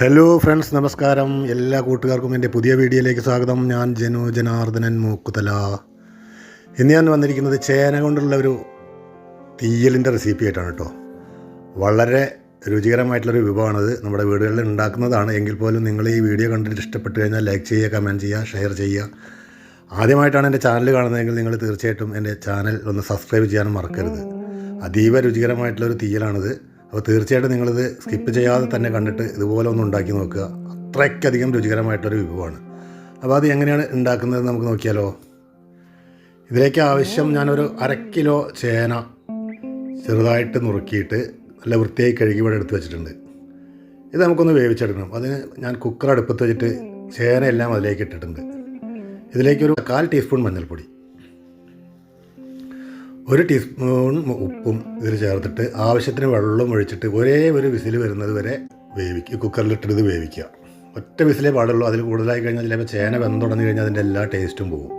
Hello friends നമസ്കാരം. എല്ലാ കൂട്ടുകാർക്കും എന്റെ പുതിയ വീഡിയോയിലേക്ക് സ്വാഗതം. ഞാൻ ജനു ജനാർദ്ദനൻ മൂക്കുതല. ഇന്ന് ഞാൻ വന്നിരിക്കുന്നത് ചേന കൊണ്ടുള്ള ഒരു തീയലിന്റെ റെസിപ്പി ആയിട്ടാണ് കേട്ടോ. വളരെ രുചികരമായിട്ടുള്ളൊരു വിഭവമാണത്. നമ്മുടെ വീടുകളിൽ ഉണ്ടാക്കുന്നതാണ്. എങ്കിൽ പോലും നിങ്ങൾ ഈ വീഡിയോ കണ്ടിട്ട് ഇഷ്ടപ്പെട്ട് കഴിഞ്ഞാൽ ലൈക്ക് ചെയ്യുക കമന്റ് ചെയ്യുക ഷെയർ ചെയ്യുക. ആദ്യമായിട്ടാണ് എന്റെ ചാനൽ കാണുന്നതെങ്കിൽ നിങ്ങൾ തീർച്ചയായിട്ടും എന്റെ ചാനൽ ഒന്ന് സബ്സ്ക്രൈബ് ചെയ്യാനും മറക്കരുത്. അതീവ രുചികരമായിട്ടുള്ളൊരു തീയലാണിത്. അപ്പോൾ തീർച്ചയായിട്ടും നിങ്ങളിത് സ്കിപ്പ് ചെയ്യാതെ തന്നെ കണ്ടിട്ട് ഇതുപോലെ ഒന്ന് ഉണ്ടാക്കി നോക്കുക. അത്രയ്ക്കധികം രുചികരമായിട്ടൊരു വിഭവമാണ്. അപ്പോൾ അത് എങ്ങനെയാണ് ഉണ്ടാക്കുന്നത് നമുക്ക് നോക്കിയാലോ? ഇതിലേക്ക് ആവശ്യം ഞാനൊരു അര കിലോ ചേന ചെറുതായിട്ട് നുറുക്കിയിട്ട് നല്ല വൃത്തിയായി കഴുകി ഇവിടെ എടുത്ത് വെച്ചിട്ടുണ്ട്. ഇത് നമുക്കൊന്ന് വേവിച്ചെടുക്കണം. അതിന് ഞാൻ കുക്കർ അടുപ്പത്ത് വെച്ചിട്ട് ചേനയെല്ലാം അതിലേക്ക് ഇട്ടിട്ടുണ്ട്. ഇതിലേക്കൊരു കാൽ ടീസ്പൂൺ മഞ്ഞൾപ്പൊടി. ഒരു ടീസ്പൂൺ ഉപ്പും ഇതിൽ ചേർത്തിട്ട് ആവശ്യത്തിന് വെള്ളം ഒഴിച്ചിട്ട് ഒരേ ഒരു വിസിൽ വരുന്നത് വരെ വേവിക്കുക. കുക്കറിലിട്ടിട്ട് വേവിക്കുക. ഒറ്റ വിസിലേ പാടുള്ളൂ. അതിൽ കൂടുതലായി കഴിഞ്ഞാൽ ചിലപ്പോൾ ചേന വെന്തുടങ്ങി കഴിഞ്ഞാൽ അതിന്റെ എല്ലാ ടേസ്റ്റും പോകും.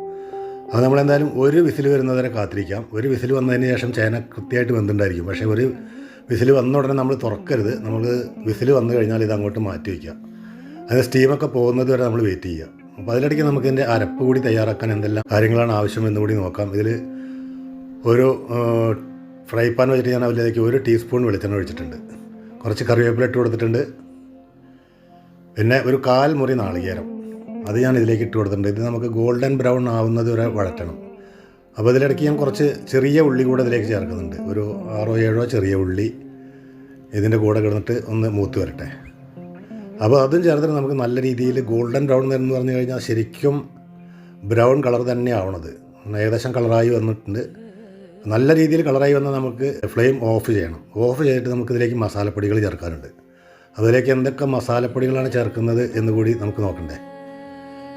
അത് നമ്മളെന്തായാലും ഒരു വിസിൽ വരുന്നതിനെ കാത്തിരിക്കാം. ഒരു വിസിൽ വന്നതിന് ശേഷം ചേന കൃത്യമായിട്ട് വെന്തുണ്ടായിരിക്കും. പക്ഷേ ഒരു വിസിൽ വന്ന ഉടനെ നമ്മൾ തുറക്കരുത്. നമ്മൾ വിസിൽ വന്നു കഴിഞ്ഞാൽ ഇത് അങ്ങോട്ട് മാറ്റി വയ്ക്കുക. അതിന് സ്റ്റീമൊക്കെ പോകുന്നത് വരെ നമ്മൾ വെയിറ്റ് ചെയ്യുക. അപ്പോൾ അതിലിടയ്ക്ക് നമുക്കിതിന്റെ അരപ്പ് കൂടി തയ്യാറാക്കാൻ എന്തെല്ലാം കാര്യങ്ങളാണ് ആവശ്യം എന്ന് കൂടി നോക്കാം. ഇതിൽ ഒരു ഫ്രൈ പാൻ വെച്ചിട്ട് ഞാൻ അതിലേക്ക് ഒരു ടീസ്പൂൺ വെളിച്ചെണ്ണ ഒഴിച്ചിട്ടുണ്ട്. കുറച്ച് കറിവേപ്പില ഇട്ട് കൊടുത്തിട്ടുണ്ട്. പിന്നെ ഒരു കാൽ മുറി നാളികേരം. അത് ഞാൻ ഇതിലേക്ക് ഇട്ട് കൊടുത്തിട്ടുണ്ട്. ഇത് നമുക്ക് ഗോൾഡൻ ബ്രൗൺ ആവുന്നത് വരെ വഴറ്റണം. അപ്പോൾ ഇതിലിടയ്ക്ക് ഞാൻ കുറച്ച് ചെറിയ ഉള്ളി കൂടെ ഇതിലേക്ക് ചേർക്കുന്നുണ്ട്. ഒരു ആറോ ഏഴോ ചെറിയ ഉള്ളി ഇതിന്റെ കൂടെ കിടന്നിട്ട് ഒന്ന് മൂത്ത് വരട്ടെ. അപ്പോൾ അതും ചേർത്തിട്ട് നമുക്ക് നല്ല രീതിയിൽ ഗോൾഡൻ ബ്രൗൺ എന്ന് പറഞ്ഞു കഴിഞ്ഞാൽ ശരിക്കും ബ്രൗൺ കളർ തന്നെ ആവണത് ഏകദേശം കളറായി വന്നിട്ടുണ്ട്. നല്ല രീതിയിൽ കളറായി വന്നാൽ നമുക്ക് ഫ്ലെയിം ഓഫ് ചെയ്യണം. ഓഫ് ചെയ്തിട്ട് നമുക്കിതിലേക്ക് മസാലപ്പൊടികൾ ചേർക്കാനുണ്ട്. അതിലേക്ക് എന്തൊക്കെ മസാലപ്പൊടികളാണ് ചേർക്കുന്നത് എന്ന് കൂടി നമുക്ക് നോക്കണ്ടേ.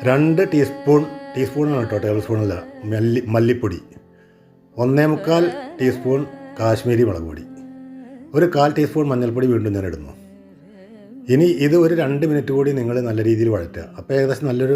രണ്ട് ടീസ്പൂൺ ടീസ്പൂണാണ് കേട്ടോ ടേബിൾ സ്പൂണല്ല മല്ലി മല്ലിപ്പൊടി. ഒന്നേ മുക്കാൽ ടീസ്പൂൺ കാശ്മീരി മുളക് പൊടി. ഒരു കാൽ ടീസ്പൂൺ മഞ്ഞൾപ്പൊടി വീണ്ടും ഞാൻ ഇടുന്നു. ഇനി ഇത് ഒരു രണ്ട് മിനിറ്റ് കൂടി നിങ്ങൾ നല്ല രീതിയിൽ വഴറ്റുക. അപ്പോൾ ഏകദേശം നല്ലൊരു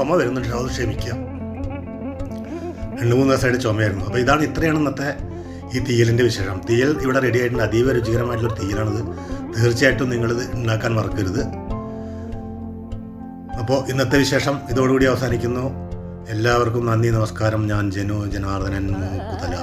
ചുമ വരുന്നുണ്ട്. അത് ക്ഷമിക്കുക രണ്ട് മൂന്ന് ദിവസമായിട്ട് ചുമയായിരുന്നു. അപ്പോൾ ഇതാണ് ഇത്രയാണ് ഇന്നത്തെ ഈ തീയലിന്റെ വിശേഷം. തീയൽ ഇവിടെ റെഡി ആയിട്ടുണ്ട്. അതീവ രുചികരമായിട്ടുള്ളൊരു തീയലാണിത് തീർച്ചയായിട്ടും നിങ്ങളിത് ഉണ്ടാക്കാൻ മറക്കരുത്. അപ്പോൾ ഇന്നത്തെ വിശേഷം ഇതോടുകൂടി അവസാനിക്കുന്നു. എല്ലാവർക്കും നന്ദി നമസ്കാരം. ഞാൻ ജനു ജനാർദ്ദനൻ മൂക്കുതല